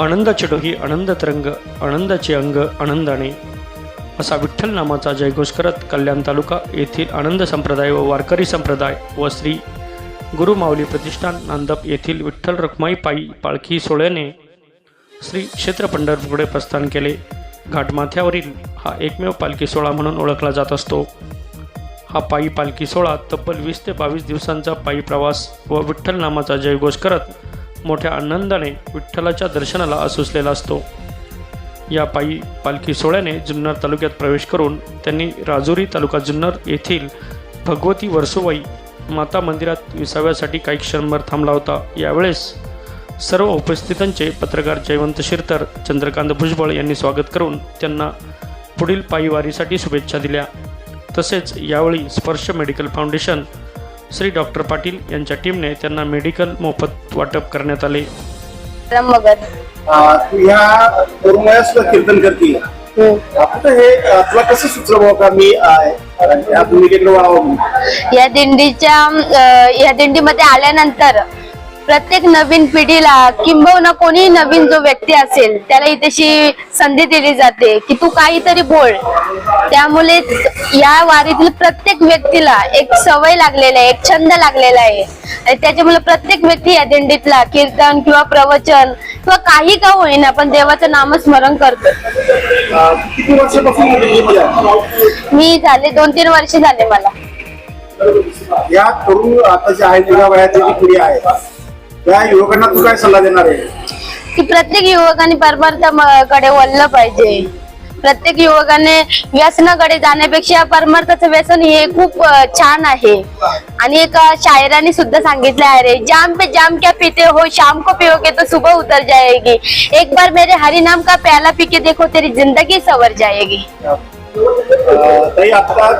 आनंदाचे डोही आनंद तरंग आनंदाचे अंग आनंदाने. असा विठ्ठल नामाचा जयघोष करत कल्याण तालुका येथील आनंद संप्रदाय व वारकरी संप्रदाय व श्री गुरुमाऊली प्रतिष्ठान नांदप येथील विठ्ठल रखमाई पायी पालखी सोहळ्याने श्री क्षेत्र पंढरपूरकडे प्रस्थान केले. घाटमाथ्यावरील हा एकमेव पालखी सोहळा म्हणून ओळखला जात असतो. हा पायी पालखी सोहळा तब्बल वीस ते बावीस दिवसांचा पायी प्रवास व विठ्ठल नामाचा जयघोष करत मोठ्या आनंदाने विठ्ठलाच्या दर्शनाला असुसलेला असतो. या पायी पालखी सोहळ्याने जुन्नर तालुक्यात प्रवेश करून त्यांनी राजुरी तालुका जुन्नर येथील भगवती वर्सोबाई माता मंदिरात विसाव्यासाठी काही क्षणभर थांबला होता. यावेळेस सर्व उपस्थितांचे पत्रकार जयवंत शिरतर चंद्रकांत भुजबळ यांनी स्वागत करून त्यांना पुढील पायीवारीसाठी शुभेच्छा दिल्या. तसेच यावेळी Sparsh medical foundation Shri doctor Patil यांच्या टीमने त्यांना मेडिकल मोफत वाटप करण्यात आले. मगर तरुण सुद्धा कीर्तन करते आता हे. तुला कसं सुचलं बाबा का मी अं, या? या दिंडीच्या या दिंडीमध्ये आल्यानंतर प्रत्येक नवीन पिढीला किंबहुना कोणी नवीन जो व्यक्ती असेल त्याला इथेशी संधी दिली जाते की तू काहीतरी बोल. त्यामुळे या वारीतील प्रत्येक व्यक्तीला एक सवय लागलेला आहे एक छंद लागलेला आहे. आणि त्याच्यामुळे प्रत्येक व्यक्ती या दिंडीतला कीर्तन किंवा प्रवचन किंवा काही का होईना पण देवाचं नामस्मरण करतो? मी झाले दोन तीन वर्ष झाले मला. या तरुण आता जे आहे जुन्या वयाची जी पिढी आहे त्या युवकांना तू काय सल्ला देणार आहे? की प्रत्येक युवकाने परमार्थाकडे वळलं पाहिजे. प्रत्येक युवकाने व्यसनाकडे जाण्यापेक्षा परमार्थाचं व्यसन हे खूप अं, छान आहे. आणि एक अं, शायराने सुद्धा सांगितलं आहे रे जाम पे जाम क्या पीते हो शाम को पियोगे तो सुबह उतर जाएगी. एक बार मेरे हरि नाम का प्याला पी के देखो तेरी जिंदगी सवर जाएगी. ताई आता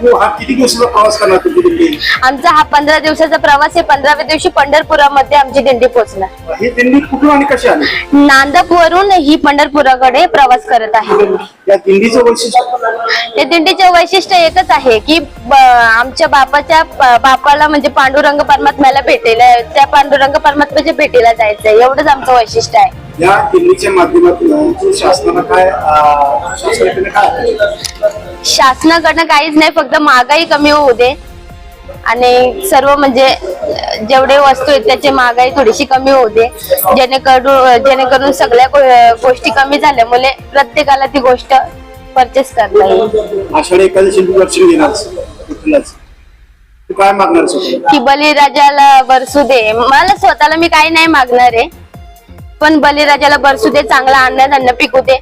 तू हा किती दिवसाचा प्रवास करणार तुझी आमचा हा पंधरा दिवसाचा प्रवास आहे. पंधराव्या दिवशी पंढरपुरामध्ये आमची दिंडी पोहोचणार. ही दिंडी कुठून आणि कशी आली? नांदपवरून ही पंढरपुराकडे प्रवास करत आहे. दिंडी या दिंडीचं वैशिष्ट्य? ते दिंडीचे वैशिष्ट्य एकच आहे की ब- आमच्या बापाच्या प- बापाला म्हणजे पांडुरंग परमात्म्याला भेटेला त्या पांडुरंग परमात्म्याच्या भेटीला जायचंय. एवढंच आमचं वैशिष्ट्य आहे. या दिल्लीच्या माध्यमातून शासनाला काय शासनाकडे काय? शासनाकडनं काहीच नाही फक्त महागाई कमी होऊ दे आणि सर्व म्हणजे जेवढे वस्तू आहेत त्याची महागाई थोडीशी कमी होऊ दे जेणेकरून जेणेकरून सगळ्या गोष्टी कमी झाल्यामुळे प्रत्येकाला ती गोष्ट परचेस करता येईल आषाढी एकादशी तू दर्शन घेणार विठ्ठलाचं. तू काय मागणार स्वतःला? की बलिराजाला बरसू दे मला स्वतःला मी काही नाही मागणार आहे पण बळीराजाला बरसू दे चांगला अन्न धान्य पिकू दे.